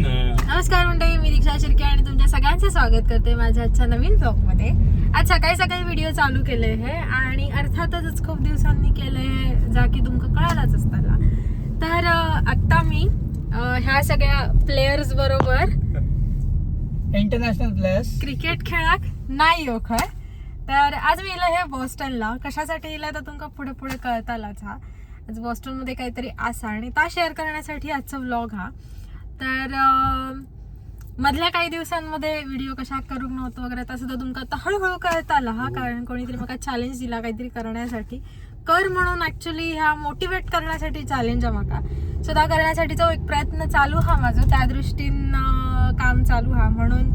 नमस्कार मंडळी मी दीक्षा शिर्के आणि तुमच्या सगळ्यांचं स्वागत करते माझ्या आजच्या नवीन ब्लॉगमध्ये. आज सकाळी सकाळी व्हिडिओ चालू केले हे आणि अर्थातच खूप दिवसांनी केले हे जा की तुमका कळालाच असताना. तर आत्ता मी ह्या सगळ्या प्लेयर्स बरोबर इंटरनॅशनल प्लेयर्स क्रिकेट खेळाक नाही येऊ खंय तर आज मी इलं हे बॉस्टनला कशासाठी इलं तर तुमका पुढे पुढे कळतालाच हा. आज बॉस्टनमध्ये काहीतरी आसा आणि ता शेअर करण्यासाठी आजचा व्लॉग हा. तर मधल्या काही दिवसांमध्ये व्हिडिओ कशा करूक नव्हतो वगैरे तसं सुद्धा तुमका आता हळूहळू कळत आला हा कारण कोणीतरी मला चॅलेंज दिला काहीतरी करण्यासाठी. कर म्हणून ॲक्च्युली ह्या मोटिवेट करण्यासाठी चॅलेंज आहे म्हाका सो त्या करण्यासाठीचा एक प्रयत्न चालू हा माझा त्या दृष्टीनं काम चालू हा. म्हणून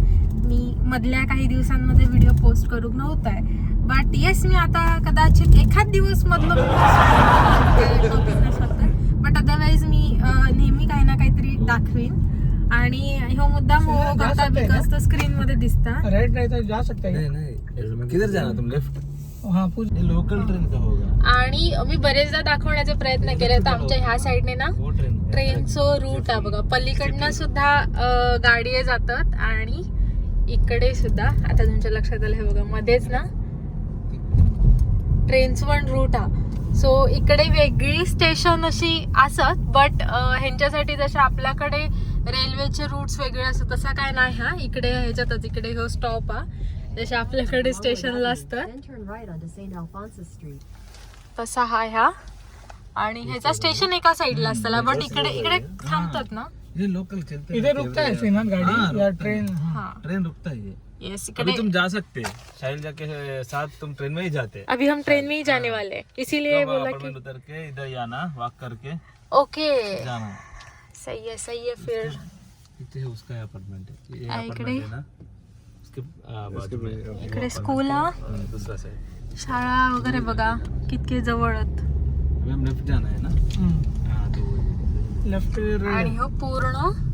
मी मधल्या काही दिवसांमध्ये व्हिडिओ पोस्ट करूक आहे बट येस मी आता कदाचित एखाद दिवस मधलं बट अदरवाईज मी नेहमी काही ना काहीतरी दाखवीन. आणि ह्यो मुद्दा हो जा करता बिकॉज तो स्क्रीन मध्ये दिसता. रेड नहीं तो जा सकते नहीं हैं नहीं किधर जाना तुम? लेफ्ट हाँ लोकल ट्रेन का होगा. आणि मी बरेचदा दाखवण्याचे प्रयत्न केले तर आमच्या ह्या साईडने ना ट्रेनचं रूट आहे बघा. पलीकडनं सुद्धा गाडी जातात आणि इकडे सुद्धा. आता तुमच्या लक्षात आलं हे बघा मध्येच ना ट्रेनचं पण रूट हा सो इकडे वेगळी स्टेशन अशी असत बट ह्यांच्यासाठी जसे आपल्याकडे रेल्वेचे रूट्स वेगळे असतात तसा काय नाही हा. इकडे ह्याच्यातच इकडे हो स्टॉप हा जसे आपल्याकडे स्टेशनला असतात Street. तसा हा. ह्या आणि ह्याचा स्टेशन एका साईडला असताना बट इकडे इकडे थांबतात ना. लोकल चलते इधर रुकता है श्रीमान हाँ, गाड़ी ट्रेन हा. ट्रेन रुकता है. ये येस अभी तुम जा सकते हैं। साहिल के साथ तुम ट्रेन में ही जाते अभी हम ट्रेन में ही जाने वाले हैं। इसीलिए बोला कि अपार्टमेंट उतर के इधर ही आना वॉक करके। ओके जाना। सही है सही है फिर। इथे है उसका अपार्टमेंट है ये आ, अपार्टमेंट इकडे? है ना? उसके आ, बाजू में। इकडे स्कूल हा। हाँ, दूसरा साइड शाळा वगैरे बघा कितके जवळ आहेत अभी हम लेफ्ट जाना है ना? हाँ तो लेफ्ट आणि हो पूर्ण।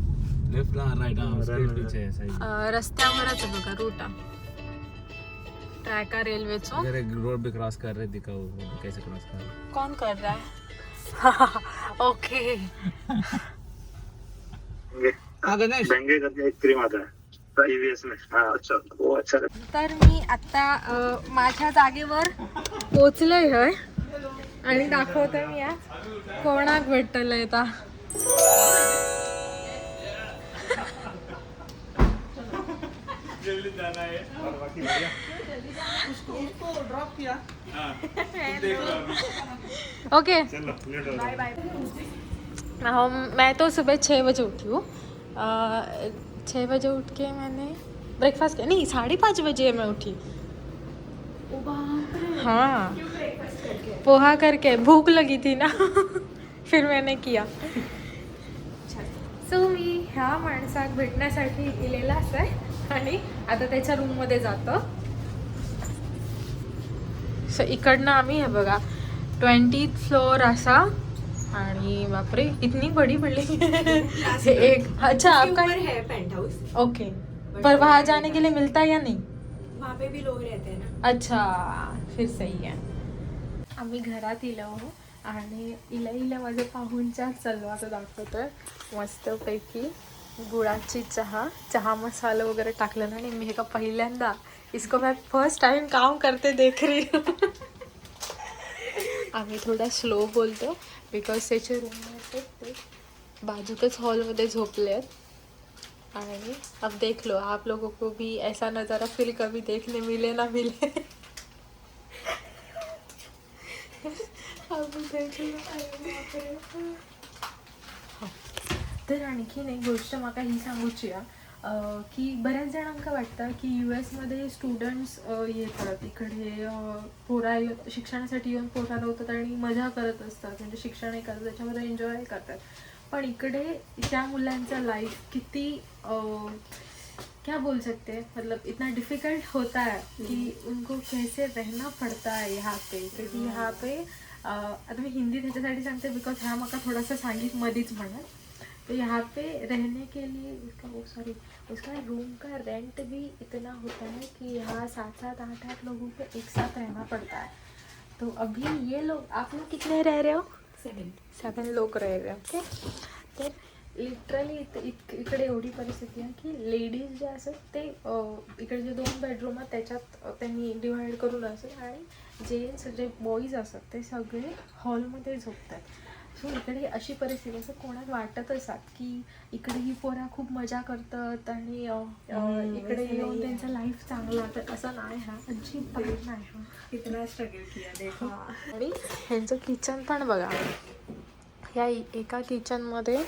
लेफ्ट हाँ राइट हाँ उसके पीछे है साइड अं, रस्त्यावरच आहे बघा रूट ट्रॅक रेल्वेचो अगर एक रोड भी क्रॉस कर रहे दिखाओ कैसे क्रॉस कर? रहे कौन कर रहा है? ओके हाँ गणेश महंगे करके एक क्रीम आता है ईवीएस में हाँ अच्छा. वो अच्छा. तर मी आता अं, माझ्या जागेवर पोचलोय हय. आणि दाखवते मी आज. कोणाक भेटलंय आता? ओके हाँ। मैं तो सुबह छः बजे उठी हूँ। छः बजे उठ के मैंने ब्रेकफास्ट किया। नहीं साढ़े पाँच बजे मैं उठी। हाँ। पोहा करके। भूख लगी थी ना। फिर मैंने किया। सो मी ह्या माणसाक भेटण्यासाठी आहे आणि आता त्याच्या रूममध्ये जातो. सो इकडनं आम्ही हे बघा ट्वेंटी फ्लोअर असा आणि बापरे इतनी बड़ी बिल्डिंग एक अच्छा आपका है पेंट हाउस ओके पर वहाँ जाने के लिए मिलता है या नहीं? वहाँ पे भी लोग रहते हैं ना. अच्छा फिर सही आहे आम्ही घरात इलो आणि इला इला माझं पाहूनच्या चाललो आता दाखवतोय. मस्तपैकी. गुळाची चहा चहा मसाला वगैरे टाकलं आणि मी हे का पहिल्यांदा इसको मैं फर्स्ट टाइम काम करते देख रही आम्ही थोडा स्लो बोलतो बिकॉज त्याचे रूम ते बाजूकच हॉलमध्ये झोपले आहेत आणि अब देख लो आप लोगों को भी ऐसा नज़ारा फिर कभी देखने मिले ना मिले. अब देख लो तर आणखीन एक गोष्ट म्हाका ही सांगूची अं, की बऱ्याच जणांका वाटतं की यू एसमध्ये स्टुडंट्स येतात. इकडे पोरा येऊन- शिक्षणासाठी येऊन पोरा लावतात आणि मजा करत असतात. म्हणजे शिक्षण हे करतात त्याच्यामध्ये एन्जॉय करतात. पण इकडे त्या मुलांचं लाईफ किती क्या बोल सकते? हैं मतलब इतना डिफिकल्ट होता है कि उनको कैसे रहना पड़ता है यहाँ पे? क्योंकि यहाँ पे आता मी हिंदी त्याच्यासाठी सांगते बिकॉज ह्या माका थोडासा सांगित मधीच म्हणत तो यहाँ पे रहने के लिए उसका वो सॉरी उसका रूम का रेंट भी इतना होता है कि यहाँ सात सात आठ आठ लोगों को एक साथ रहना पड़ता है। तो अभी ये लोग आप लोग कितने रह रहे हो? सेवन सेवन लोग रह रहे हैं ओके तर लिटरली इकडे एवढी परिस्थिती आहे की लेडीज़ जे असतात ते इकडे जे दोन बेडरूम आहेत त्याच्यात त्यांनी डिवाइड करून असत आणि जेंट्स जे बॉईज असतात ते सगळे हॉलमध्ये झोपतात सो इकडे अशी परिस्थिती असं कोणाला वाटत असतात की इकडे ही पोरा खूप मजा करतात आणि इकडे येऊन त्यांचा लाईफ चांगला तर असं नाही हा. अजिबात नाही हा. कितना स्ट्रगल किया देखो. आणि ह्यांचं किचन पण बघा. ह्या इ- एका किचनमध्ये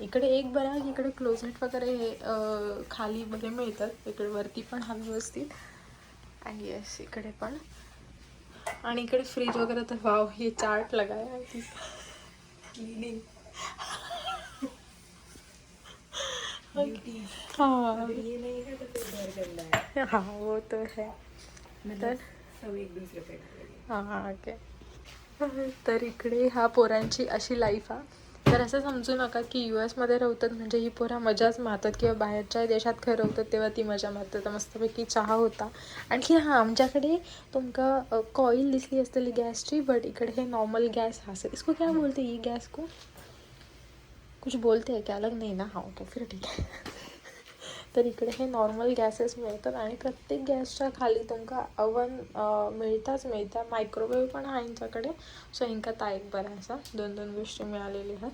इकडे एक बरं इकडे क्लोजेट वगैरे हे खाली मध्ये मिळतात. इकडे वरती पण हा व्यवस्थित. आणि येस इकडे पण. आणि इकडे फ्रीज वगैरे तर वाव हे चार्ट लगाया क्लीनिंग हाँ ये नहीं है तो फिर घर गंदा है हाँ वो तो है. तर? सब एक दूसरे पे डालेंगे. हां ओके तर इकडे हा पोरांची अशी लाईफ आहे तर असं समजू नका की यू एसमध्ये राहतात म्हणजे ही पोरा मजाच मारतात किंवा बाहेरच्या देशात खरं रवतात तेव्हा ती मजा मारतात. तर मस्तपैकी चहा होता. आणखी हां आमच्याकडे तुमका कॉईल दिसली असलेली गॅसची बट इकडे हे नॉर्मल गॅस हा इसको क्या बोलते ही? गॅस को? कुछ बोलते है क्या? अलग नाही ना? हा ओके फिर ठीक आहे तर इकडे हे नॉर्मल गॅसेस मिळतात आणि प्रत्येक गॅसच्या खाली तुमका अवन मिळताच मिळता. मायक्रोवेव्ह पण आहे यांच्याकडे सो इनका ता एक बरा दोन दोन गोष्टी मिळालेल्या आहेत.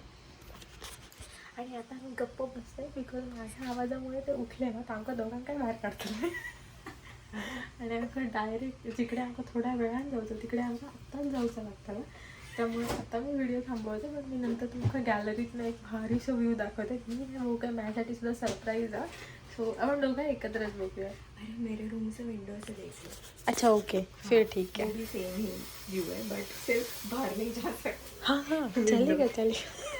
आणि आता मी गप्प बसते बिकॉज माझ्या आवाजामुळे ते उठले ना. तर आमका काय बाहेर काढतो आणि आमकां डायरेक्ट जिकडे आमकां थोड्या वेळान जाऊचं तिकडे आमकां आत्ताच जाऊचं लागतं त्यामुळे आता मी व्हिडिओ थांबवते पण मी नंतर तुमका गॅलरीतनं एक भारीसं व्ह्यू दाखवते. मी हो काय माझ्यासाठी सुद्धा सरप्राईज आहे. सो आपण दोघं एकत्रच बघूया. अरे मेरे रूम से विंडो से देख. अच्छा ओके फिर ठीक है सेम ही व्यू है बट सिर्फ़ बाहर नहीं जा सकते हाँ हाँ. चलेगा चलेगा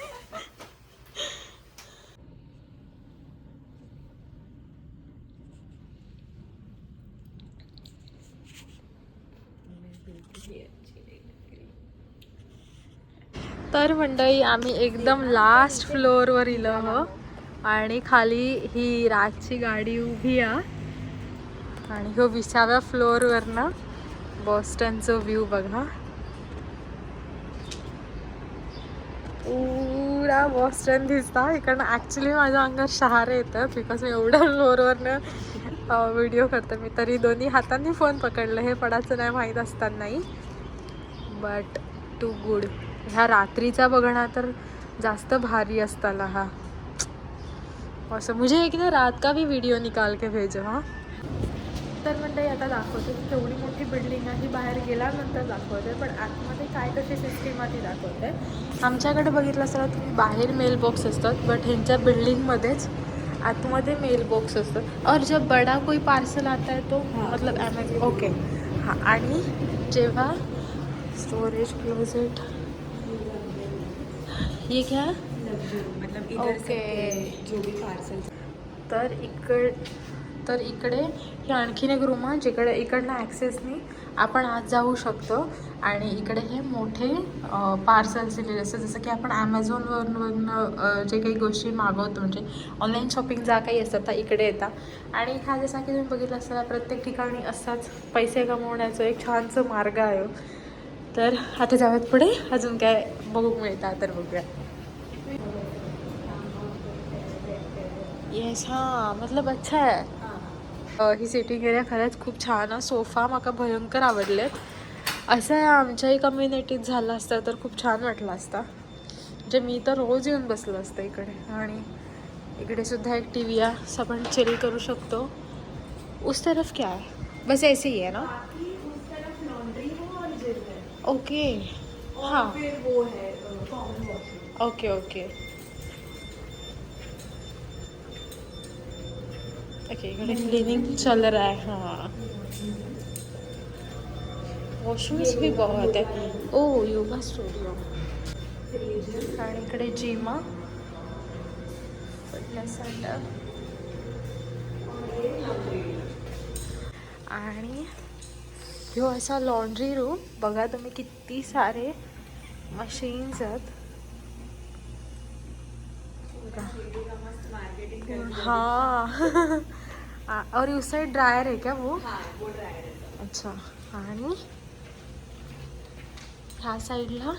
तर मंडळी आम्ही एकदम लास्ट फ्लोअरवर इलो हो आणि खाली ही रातची गाडी उभी आहे. आणि हो विसाव्या फ्लोअरवरनं बॉस्टनचं व्ह्यू बघा. पुरा बॉस्टन दिसता. इकडनं ॲक्च्युली माझ्या अंगात शहारे येतं बिकॉज मी एवढ्या फ्लोअरवरनं व्हिडिओ करते मी. तरी दोन्ही हातांनी फोन पकडलं. हे पडायचं नाही माहीत असतानाही. बट टू गुड ह्या रात्रीचा बघणं तर जास्त भारी असताना हा. असं मुझे एक ना रात का भी व्हिडिओ निकाल के भेजो हा? तर मंडळी आता दाखवते की केवढी मोठी बिल्डिंग आहे. ही बाहेर गेल्यानंतर दाखवते पण आतमध्ये काय कशी सिस्टीम आहे ती दाखवते. आमच्याकडे बघितलं असतं ना तुम्ही बाहेर मेल बॉक्स असतात बट ह्यांच्या बिल्डिंगमध्येच आतमध्ये मेल बॉक्स असतात. और जब बडा कोई पार्सल आता है तो मतलब अमेझॉन ओके हां आणि जेव्हा स्टोरेज क्लोजेट ये क्या? है? मतलब इधर जो भी पार्सल तर इकड तर इकडे ही आणखीन एक रूम आहे जिकडे इकडनं ॲक्सेसनी आपण आत जाऊ शकतो. आणि इकडे हे मोठे पार्सल्स दिलेले असतात. जसं की आपण ॲमेझॉनवरून जे काही गोष्टी मागवतो म्हणजे ऑनलाईन शॉपिंग ज्या काही असतात त्या इकडे येतात. आणि हा जसा की तुम्ही बघितलं असता प्रत्येक ठिकाणी असाच पैसे कमवण्याचा एक छानसं मार्ग आहे तर आता जाऊयात पुढे. अजून काय बघू मिळतं तर बघूया. येस हां मतलब अच्छा आहे. ही सिटिंग एरिया खरंच खूप छान आहे. सोफा माका भयंकर आवडलेत असं आहे आमच्याही कम्युनिटीत झालं असतं तर खूप छान वाटलं असतं. म्हणजे मी तर रोज येऊन बसलं असतं इकडे. आणि इकडे सुद्धा एक टी व्ही आहे. असं आपण चिल करू शकतो. उस तरफ क्या है बस ऐसे ही है ना बाकी उस तरफ लॉन्ड्री है और जिम है ओके. हाँ. फिर वो है common washroom okay okay. Okay इकडे क्लीनिंग चल रहा है हाँ. वॉशरूम्स भी बहुत है. ओ योगा स्टुडिओ आणि इकडे जिम फिटनेस सेंटर ह्यो असा लॉन्ड्री रूम बघा तुम्ही किती सारे मशीन्स आहेत. हाँ. और उस साइड ड्रायर है क्या वो? हाँ वो ड्रायर है अच्छा. आणि ह्या साईडला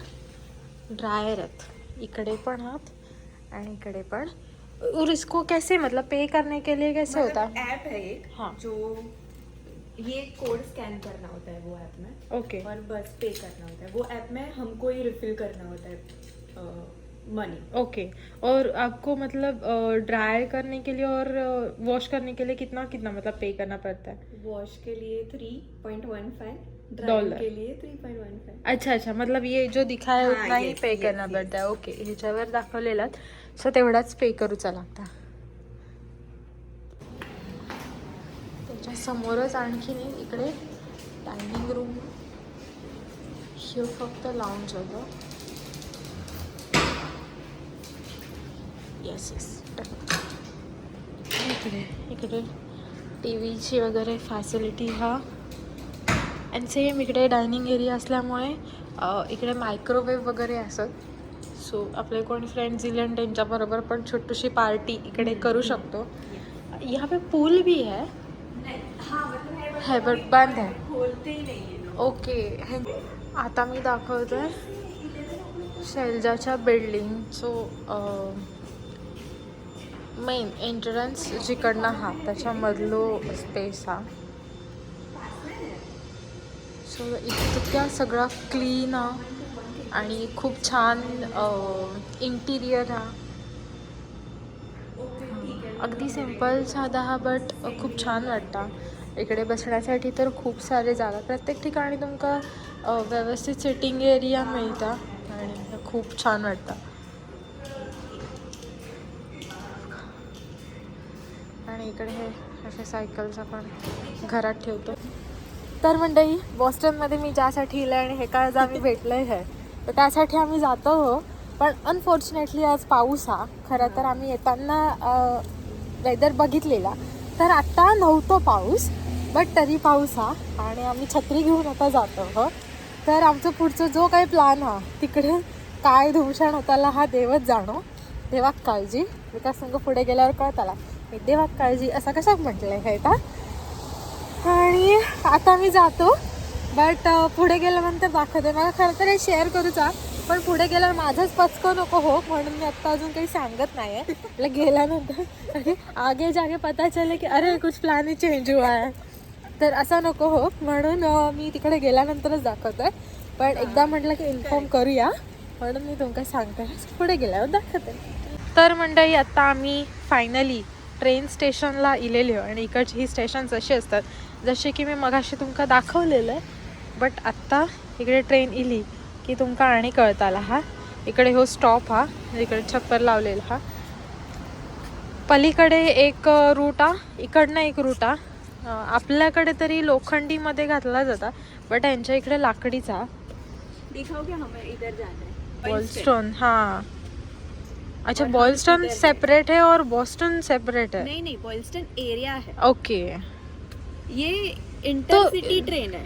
ड्रायर आहेत. इकडे पण आहात आणि इकडे पण. और इसको कैसे मतलब पे करने के लिए कैसे होता? है ऐप है एक हाँ। जो ये कोड स्कैन करना होता है वो ऐप में। ओके और बस पे करना होता है। वो ऐप में हमको ही रिफिल करना होता है मनी ओके और आपको मतलब ड्राई करने के लिए और वॉश करने के लिए कितना कितना मतलब पे करना पड़ता है? वॉश के लिए three point one five. Dry के लिए थ्री पॉइंट वन फाइव अच्छा अच्छा. मतलब ये जो दिखा आहे हा, उतना ही पे करना. पडतं आहे ओके ह्याच्यावर दाखवलेलात सो तेवढाच पे करूचा लागता. समोरच आणखीन इकडे डायनिंग रूम हे फक्त लाऊंज होतं. येस येस इकडे इकडे. टी व्हीची वगैरे फॅसिलिटी हा. अँड सेम इकडे डायनिंग एरिया असल्यामुळे इकडे मायक्रोवेव्ह वगैरे असत. सो आपले कोणी फ्रेंड्स दिले आणि त्यांच्याबरोबर पण छोटीशी पार्टी इकडे करू शकतो. यहाँ पे पूल भी हाँ है बट बंद है। खोलते ही नहीं है। लोग ओके आता मी दाखवतोय शैलजाच्या बिल्डिंगचो मेन एंट्रन्स जिकडनं हा त्याच्यामधलो स्पेस हा. सो इतक्या सगळा क्लीन हा आणि खूप छान इंटिरियर हा. अगदी सिंपल साधा हा बट खूप छान वाटता. इकडे बसण्यासाठी तर खूप सारे जागा. प्रत्येक ठिकाणी तुमका व्यवस्थित सिटिंग एरिया मिळता आणि खूप छान वाटतं. आणि इकडे हे असे सायकल्स आपण घरात ठेवतो. तर मंडळी बॉस्टनमध्ये मी ज्यासाठी इलं आणि हे काय आम्ही भेटलं आहे तर त्यासाठी आम्ही जातो हो. पण अनफॉर्च्युनेटली आज पाऊस हा. खरं तर आम्ही येताना वेदर बघितलेला. तर आत्ता नव्हतो पाऊस बट तरी पाऊस हा. आणि आम्ही छत्री घेऊन आता जातो हो. तर आमचं पुढचं जो काही प्लॅन हा तिकडे काय धुमशान होताला हा देवच जाणो. देवाक काळजी. विकास संघ पुढे गेल्यावर कळताला. मी देवाक काळजी असं कशाक म्हटलं हे का आणि आता मी जातो बट पुढे गेल्यानंतर दाखवते. मला खरं तर हे शेअर करूचा. पण पुढे गेल्यावर माझंच पचकं नको हो म्हणून मी आत्ता अजून काही सांगत नाही आहे गेल्यानंतर अरे आगे जागे पता चले की अरे कुछ प्लॅन ही चेंज हुआ है. तर असं नको हो म्हणून मी तिकडे गेल्यानंतरच दाखवतोय. पण एकदा म्हटलं की इन्फॉर्म करूया म्हणून मी तुमका सांगते. पुढे गेल्यावर दाखवते. तर मंडळी आता आम्ही फायनली ट्रेन स्टेशनला इलेली हो आणि इकडची ही स्टेशन्स अशी असतात जसे की मी मगाशी तुमका दाखवलेलं आहे बट आत्ता इकडे ट्रेन इली. की तुमका आणि कळताला हा. इकडे हो स्टॉप हा. इकडे छप्पर लावलेला हा. पलीकडे एक रूट इकडनं एक रूट आपल्याकडे तरी लोखंडीमध्ये घातला जाता बट यांच्या इकडे लाकडीचा दिखाओ कि हमें इधर जाना है? बॉलस्टोन हाँ. अच्छा बॉलस्टोन? सेपरेट है और बॉस्टन सेपरेट है? नहीं नहीं बॉयल्स्टन एरिया है। ओके ये इंटरसिटी ट्रेन है।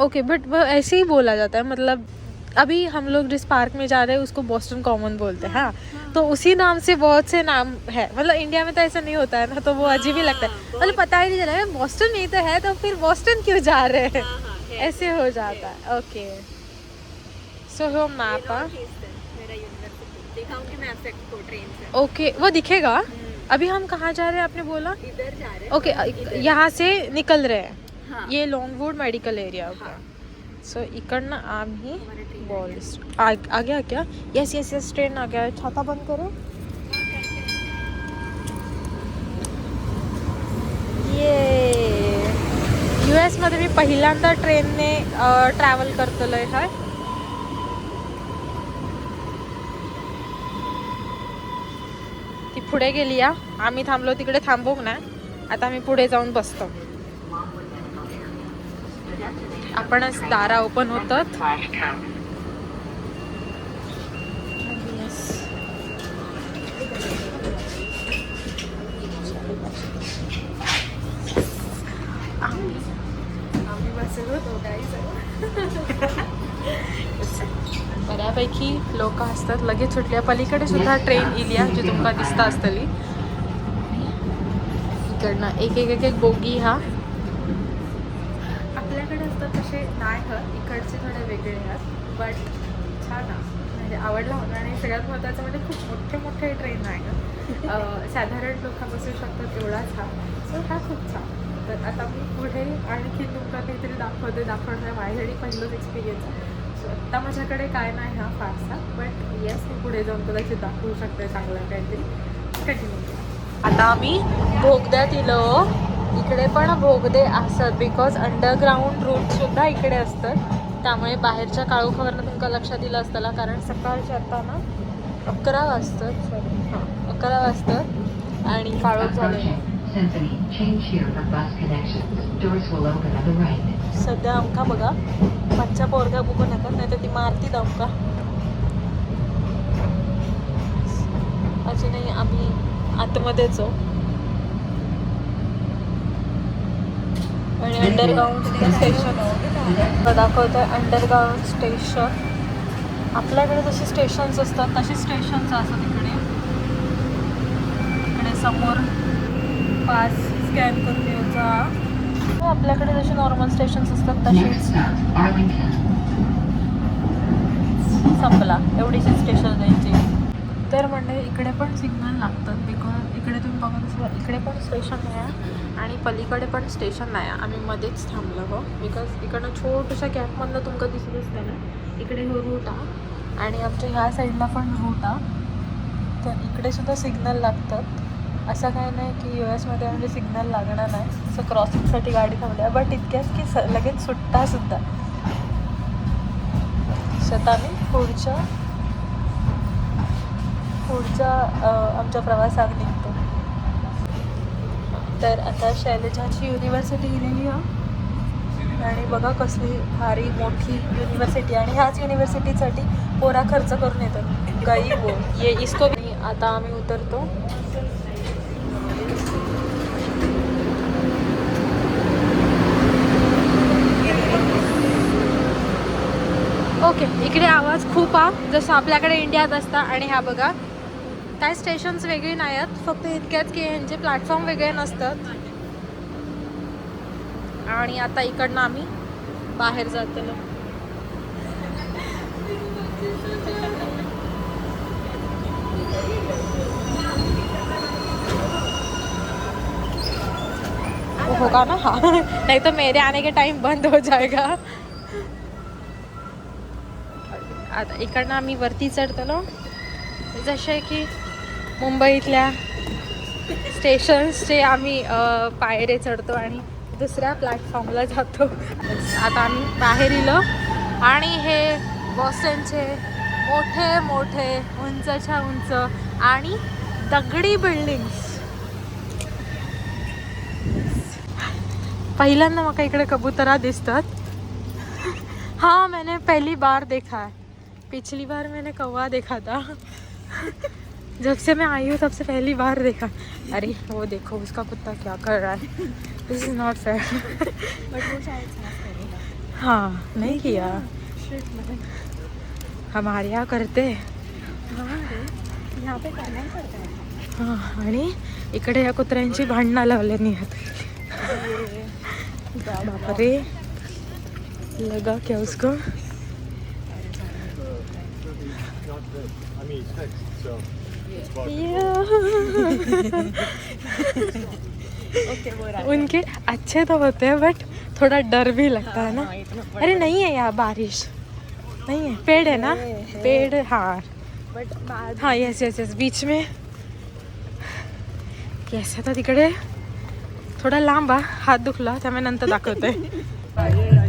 ओके बट वो ऐसे ही बोला जाता है मतलब अभी हम लोग जिस पार्क में जा रहे हैं उसको बोस्टन कॉमन बोलते हैं हाँ। तो उसी नाम से बहुत से नाम है। मतलब इंडिया में तो ऐसा नहीं होता है ना तो वो अजीब ही लगता है। मतलब पता ही नहीं चला "यार, बॉस्टन नहीं तो है तो फिर बॉस्टन क्यों जा रहे हैं? ऐसे हो जाता है ओके सो हो। मैप हाँ ओके वो दिखेगा? अभी हम कहाँ जा रहे हैं आपने बोला? इधर जा रहे हैं। ओके यहाँ से निकल रहे हैं। हाँ। ये Longwood medical area okay so इकडनं आम्ही हमारे बॉल्स आ गया क्या येस येस येस ट्रेन आ गया छाता बंद करो. ये यू एसमध्ये मी पहिल्यांदा ट्रेनने ट्रॅव्हल करतलोय काय ती पुढे गेली या आम्ही थांबलो तिकडे थांबू ना आता आम्ही पुढे जाऊन बसतो. आपणच दारा ओपन होतात. आम्ही बऱ्यापैकी लोक असतात. लगेच सुटल्या. पलीकडे सुद्धा ट्रेन इलिया जी तुमका दिसता असतली. इकडनं एक एक एक बोगी हा आपल्याकडे असतात तसे नाही हत इकडचे थोडे वेगळे आहेत बट छान आहे. म्हणजे आवडला होता आणि सगळ्यात महत्त्वाचं म्हणजे खूप मोठे मोठे ट्रेन आहे ना साधारण लोक बसू शकतात एवढाच हा सो हा खूप छान. तर आता मी पुढे आणखी तुमका काहीतरी दाखवते दाखवणार आहे. माझ्यासाठी पहिलंच एक्सपिरियन्स आहे. सो आत्ता माझ्याकडे काय नाही हा फारसा बट येस मी पुढे जाऊन कदाचित दाखवू शकते चांगलं काहीतरी. कंटिन्यू आता आम्ही भोगद्यात इलो. इकडे पण भोगदे असतात. बिकॉज अंडरग्राऊंड रूट सुद्धा इकडे असतात. त्यामुळे बाहेरच्या काळोखावरनं तुमका लक्षात दिलं असताना कारण सकाळच्या आता ना अकरा वाजतात. सॉरी हां अकरा वाजतात आणि काळोख झाले. सध्या आमका बघा पाचच्या पोरग्या बघू नका नाही तर ती मारतीत आमका अजूनही आम्ही आतमध्येच आहो आणि अंडरग्राऊंड स्टेशन दाखवत आहे अंडरग्राऊंड स्टेशन आपल्याकडे जसे स्टेशन्स असतात तसे स्टेशन्स असतात इकडे इकडे समोर पास स्कॅन करून यायचा हो, आपल्याकडे जसे नॉर्मल स्टेशन्स असतात Arlington. संपला. एवढीशी स्टेशन द्यायची. तर म्हणजे इकडे पण सिग्नल लागतात बिकॉज इकडे तुम्ही बघत असाल इकडे पण स्टेशन नाही आहे आणि पलीकडे पण स्टेशन नाही आहे. आम्ही मध्येच थांबलो हो. बिकॉज इकडनं छोट्याशा गॅपमधलं तुमका दिसत असतं ना? इकडे हो रूट हा. आणि आमच्या ह्या साईडला पण रूट हा. तर इकडे सुद्धा सिग्नल लागतात असं काय नाही की यू एसमध्ये म्हणजे सिग्नल लागणार नाही. असं क्रॉसिंगसाठी गाडी थांबल्या. बट इतक्याच की स लगेच सुट्टा सुद्धा स्वतः मी पुढच्या पुढच्या आमच्या प्रवासात निघतो. तर आता शैलजाची युनिव्हर्सिटी गेलेली आहे. आणि बघा कसली भारी मोठी युनिव्हर्सिटी आणि ह्याच युनिव्हर्सिटीसाठी पोरा खर्च करून येतात. गाई हो. ये इसको आता आम्ही उतरतो. ओके इकडे आवाज खूप आ जसं आपल्याकडे इंडियात असता आणि ह्या बघा. काय स्टेशन्स वेगळी नाही आहेत फक्त इतक्यात की यांचे प्लॅटफॉर्म वेगळे नसतात. आणि आता इकडनं आम्ही बाहेर जातलो होगा ना? हाँ नहीं तो मेरे आने के टाइम बंद हो जाएगा. आता इकडनं आम्ही वरती चढतलो जसे की मुंबईतल्या स्टेशन्सचे आम्ही पायरे चढतो आणि दुसऱ्या प्लॅटफॉर्मला जातो. आता आम्ही बाहेर इलो आणि हे बॉस्टनचे मोठे मोठे उंचच्या उंच आणि दगडी बिल्डिंग्स पहिल्यांदा मला इकडे कबुतरा दिसतात. हाँ मैंने पहली बार देखा है. पिछली बार मैंने कौवा देखा था. जब से मैं आई हूँ तब से पहली बार देखा। अरे वो देखो उसका कुत्ता क्या कर रहा है। दिस इज नॉट फेयर हाँ नहीं किया। हमारे यहाँ करते यहाँ पे करना ही पड़ता है। हां आणि इकडे या कुत्र्यांची भांडणं लावल्यानी आहेत बापरे लगा क्या उसको? Yeah. उनके अच्छे तो होते हैं बट थोड़ा डर भी लगता है ना। अरे नहीं है यार बारिश। नहीं है। पेड़ है ना? पेड़ हाँ। बट हां येस येस येस बीच में। येस आता तिकडे? थोडा लांब हा। हात दुखला त्यामुळे नंतर दाखवते।